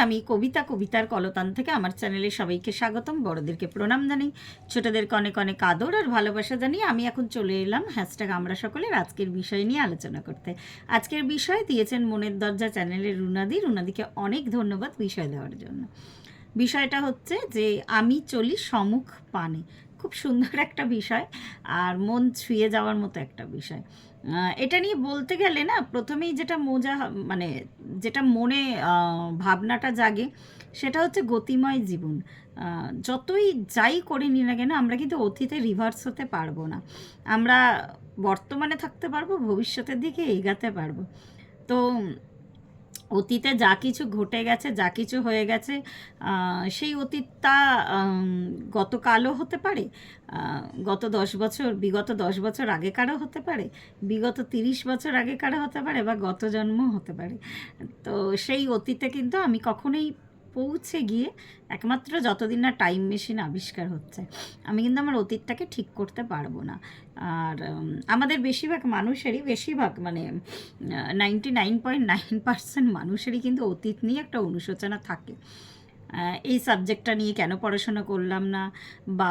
আমি কবিতা কবিতার কলতান থেকে আমার চ্যানেলে সবাইকে স্বাগতম। বড়দেরকে প্রণাম জানাই ছোটদেরকে অনেক অনেক আদর আর ভালোবাসা জানিয়ে আমি এখন চলে এলাম হ্যাশট্যাগ আমরা সকলের আজকের বিষয় নিয়ে আলোচনা করতে। আজকের বিষয় দিয়েছেন মনের দরজা চ্যানেলের রুনাদি। রুনাদিকে অনেক ধন্যবাদ বিষয় দেওয়ার জন্য। বিষয়টা হচ্ছে যে, আমি চলি সমুখ পানে। খুব সুন্দর একটা বিষয় আর মন ছুঁয়ে যাওয়ার মতো একটা বিষয়। এটা নিয়ে বলতে গেলে না, প্রথমেই যেটা মজা মানে যেটা মনে ভাবনাটা জাগে, সেটা হচ্ছে গতিময় জীবন। যতই যাই করে নি না কেন, আমরা কিন্তু অতীতে রিভার্স হতে পারব না। আমরা বর্তমানে থাকতে পারব, ভবিষ্যতের দিকে এগাতে পারব। তো অতীতে যা কিছু ঘটে গেছে, যা কিছু হয়ে গেছে সেই অতীতটা গতকালও হতে পারে গত দশ বছর, বিগত দশ বছর আগে আগেকারও হতে পারে, বিগত তিরিশ বছর আগে আগেকারও হতে পারে বা গত জন্ম হতে পারে। তো সেই অতীতে কিন্তু আমি কখনোই পৌঁছে গিয়ে একমাত্র যতদিন না টাইম মেশিন আবিষ্কার হচ্ছে, আমি কিন্তু আমার অতীতটাকে ঠিক করতে পারব না। আর আমাদের বেশিরভাগ মানুষেরই বেশিরভাগ মানে ninety nine point nine percent মানুষেরই কিন্তু অতীত নিয়ে একটা অনুশোচনা থাকে। এই সাবজেক্টটা নিয়ে কেন পড়াশোনা করলাম না? বা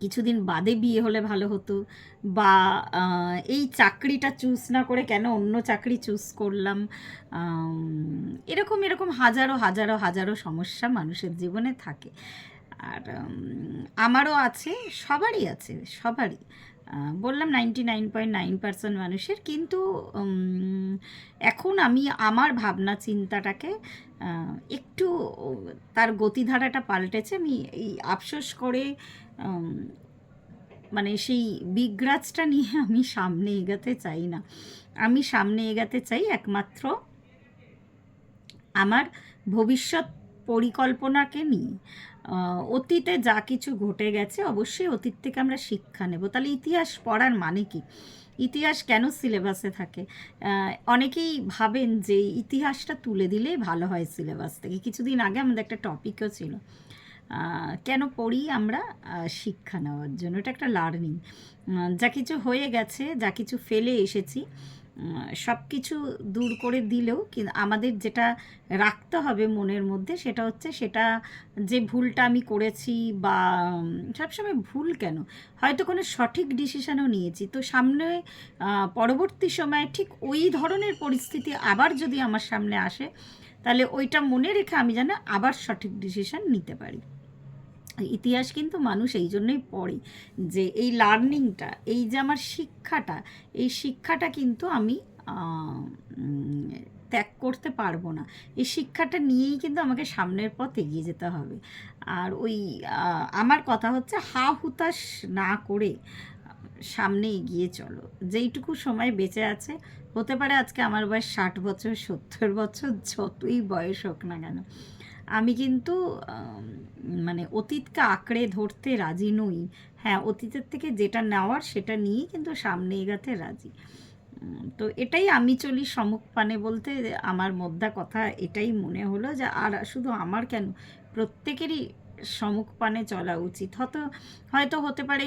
কিছুদিন বাদে বিয়ে হলে ভালো হতো বা এই চাকরিটা চুজ না করে কেন অন্য চাকরি চুজ করলাম? এরকম এরকম হাজারো হাজারো হাজারো সমস্যা মানুষের জীবনে থাকে। আর আমারও আছে, সবারই আছে, সবারই। বললাম ninety nine point nine percent মানুষের, কিন্তু এখন আমি আমার ভাবনা চিন্তাটাকে একটু, তার গতিধারাটা পাল্টেছে। আমি এই আফসোস করে মানে সেই বিগ্রাজটা নিয়ে আমি সামনে এগাতে চাই না। আমি সামনে এগাতে চাই একমাত্র আমার ভবিষ্যৎ পরিকল্পনাকে নিয়ে। অতীতে যা কিছু ঘটে গেছে অবশ্যই অতীত থেকে আমরা শিক্ষা নেব। তাহলে ইতিহাস পড়ার মানে কি? ইতিহাস কেন সিলেবাসে থাকে? অনেকেই ভাবেন যে ইতিহাসটা তুলে দিলে ভালো হয় সিলেবাস থেকে। কিছুদিন আগে আমাদের একটা টপিকও ছিল কেন পড়ি আমরা শিক্ষা নেওয়ার জন্য। এটা একটা লার্নিং যা কিছু হয়ে গেছে, যা কিছু ফেলে এসেছি সব কিছু দূর করে দিলেও কিন্তু আমাদের যেটা রাখতে হবে মনের মধ্যে সেটা হচ্ছে সেটা যে ভুলটা আমি করেছি বা সবসময় ভুল কেন? হয়তো কোনো সঠিক ডিসিশনও নিয়েছি। তো সামনে পরবর্তী সময়ে ঠিক ওই ধরনের পরিস্থিতি আবার যদি আমার সামনে আসে, তাহলে ওইটা মনে রেখে আমি যেন আবার সঠিক ডিসিশন নিতে পারি। ইতিহাস কিন্তু মানুষ এই জন্যই পড়ে যে এই লার্নিংটা এই যে আমার শিক্ষাটা, এই শিক্ষাটা কিন্তু আমি ত্যাগ করতে পারব না। এই শিক্ষাটা নিয়েই কিন্তু আমাকে সামনের পথ এগিয়ে যেতে হবে। আর ওই আমার কথা হচ্ছে হা হুতাশ না করে সামনে এগিয়ে চলো। যেইটুকু সময় বেঁচে আছে, হতে পারে আজকে আমার বয়স ষাট বছর, সত্তর বছর, যতই বয়স হোক না কেন। আমি কিন্তু মানে অতীতকে আঁকড়ে ধরতে রাজি নই। হ্যাঁ অতীতের থেকে যেটা নেওয়ার সেটা নিয়েই কিন্তু সামনে এগাতে রাজি। তো এটাই আমি চলি সমুখ পানে বলতে আমার মোদ্দা কথা, এটাই মনে হলো যে আর শুধু আমার কেন, প্রত্যেকেরই সমুখ পানে চলা উচিত। হয়তো হয়তো হতে পারে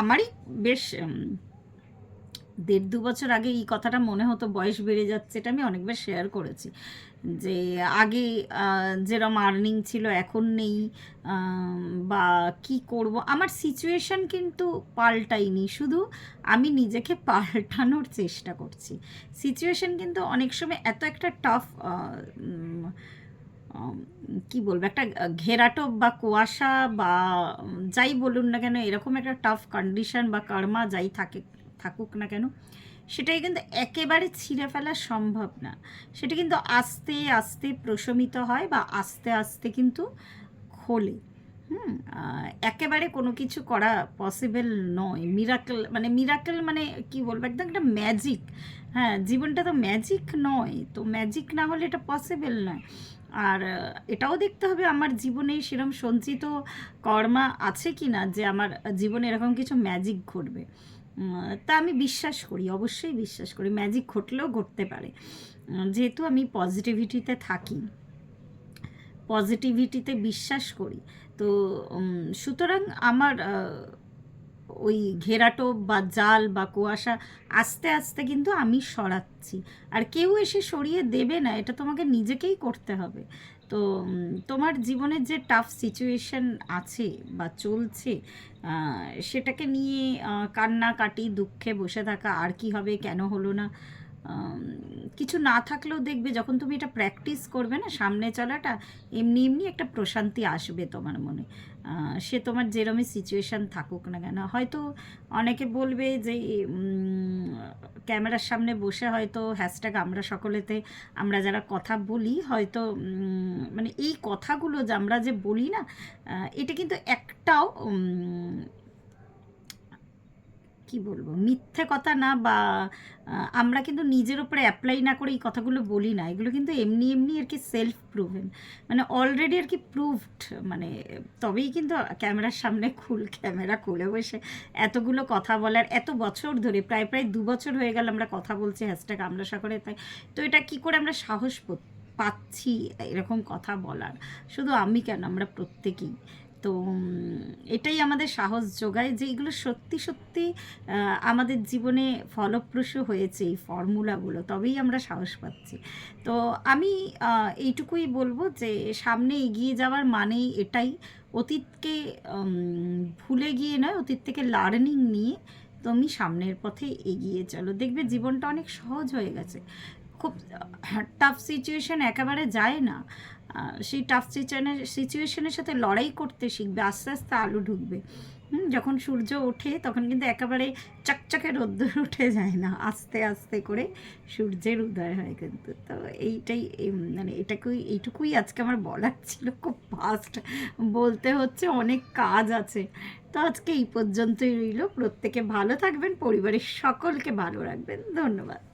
আমারই বেশ দেড় দু বছর আগে এই কথাটা মনে হতো, বয়স বেড়ে যাচ্ছে, এটা আমি অনেকবার শেয়ার করেছি। যে আগে যেরম আর্নিং ছিল, এখন নেই বা কি করব? আমার সিচুয়েশন কিন্তু পাল্টাইনি শুধু আমি নিজেকে পাল্টানোর চেষ্টা করছি। সিচুয়েশন কিন্তু অনেক সময় এত একটা টাফ কি বলব? একটা ঘেরাটোপ বা কুয়াশা বা যাই বলুন না কেন, এরকম একটা টাফ কন্ডিশন বা কর্মা যাই থাকে থাকুক না কেন, সেটাই কিন্তু একেবারে ছিঁড়ে ফেলা সম্ভব না। সেটা কিন্তু আস্তে আস্তে প্রশমিত হয় বা আস্তে আস্তে কিন্তু খোলে। হুম একেবারে কোনো কিছু করা পসিবল নয়। মিরাকেল মানে মিরাকেল মানে কি বলব? একদম একটা ম্যাজিক হ্যাঁ জীবনটা তো ম্যাজিক নয়। তো ম্যাজিক না হলে এটা পসিবল নয়। আর এটাও দেখতে হবে আমার জীবনে সেরকম সঞ্চিত কর্মা আছে কি না যে আমার জীবনে এরকম কিছু ম্যাজিক ঘটবে। তা আমি বিশ্বাস করি, অবশ্যই বিশ্বাস করি ম্যাজিক ঘটলেও ঘটতে পারে। যেহেতু আমি পজিটিভিটিতে থাকি পজিটিভিটিতে বিশ্বাস করি, তো সুতরাং আমার ওই ঘেরাটোপ বা জাল বা কুয়াশা আস্তে আস্তে কিন্তু আমি সরাচ্ছি। আর কেউ এসে সরিয়ে দেবে না, এটা তোমাকে নিজেকেই করতে হবে। তো তোমার জীবনের যে টাফ সিচুয়েশন আছে বা চলছে সেটাকে নিয়ে কান্না কাটি দুঃখে বসে থাকা আর কি হবে, কেন হলো না কিছু না থাকলেও দেখবে যখন তুমি এটা প্র্যাকটিস করবে না, সামনে চলাটা, এমনি এমনি একটা প্রশান্তি আসবে তোমার মনে। সে তোমার যেরমই সিচুয়েশান থাকুক না কেন। হয়তো অনেকে বলবে যে ক্যামেরার সামনে বসে হয়তো হ্যাশট্যাগ আমরা সকলেতে, আমরা যারা কথা বলি, হয়তো মানে এই কথাগুলো যে আমরা যে বলি না এটা কিন্তু একটাও কি বলব? মিথ্যে কথা না বা আমরা কিন্তু নিজের উপরে অ্যাপ্লাই না করে এই কথাগুলো বলি না। এগুলো কিন্তু এমনি এমনি আর কি সেলফ প্রুভেন মানে অলরেডি আর কি প্রুভড মানে তবেই কিন্তু ক্যামেরার সামনে খুল, ক্যামেরা খুলে বসে। এতগুলো কথা বলার এত বছর ধরে, প্রায় প্রায় দু বছর হয়ে গেল আমরা কথা বলছি হ্যাশট্যাগ আমরা সকলে তাই। তো এটা কি করে আমরা সাহস পাচ্ছি এরকম কথা বলার? শুধু আমি কেন? আমরা প্রত্যেকেই। তো এটাই আমাদের সাহস যোগায় যে এগুলো সত্যি সত্যি আমাদের জীবনে ফলপ্রসূ হয়েছে এই ফর্মুলাগুলো, তবেই আমরা সাহস পাচ্ছি। তো আমি এইটুকুই বলব যে সামনে এগিয়ে যাওয়ার মানেই এটাই। অতীতকে ভুলে গিয়ে নয়, অতীত থেকে লার্নিং নিয়ে তুমি সামনের পথে এগিয়ে চলো। দেখবে জীবনটা অনেক সহজ হয়ে গেছে। খুব টাফ সিচুয়েশান একেবারে যায় না। সেই টাফ সিচুয়েশনের সিচুয়েশনের সাথে লড়াই করতে শিখবে, আস্তে আস্তে আলু ঢুকবে। যখন সূর্য ওঠে তখন কিন্তু একেবারে চকচকে রোদ্দুর উঠে যায় না, আস্তে আস্তে করে সূর্যের উদয় হয় কিন্তু। তো এইটাই, এই- মানে এটাকুই, এইটুকুই আজকে আমার বলার ছিল, খুব ফাস্ট বলতে হচ্ছে, অনেক কাজ আছে। তো আজকে এই পর্যন্তই রইল, প্রত্যেকে ভালো থাকবেন, পরিবারের সকলকে ভালো রাখবেন, ধন্যবাদ।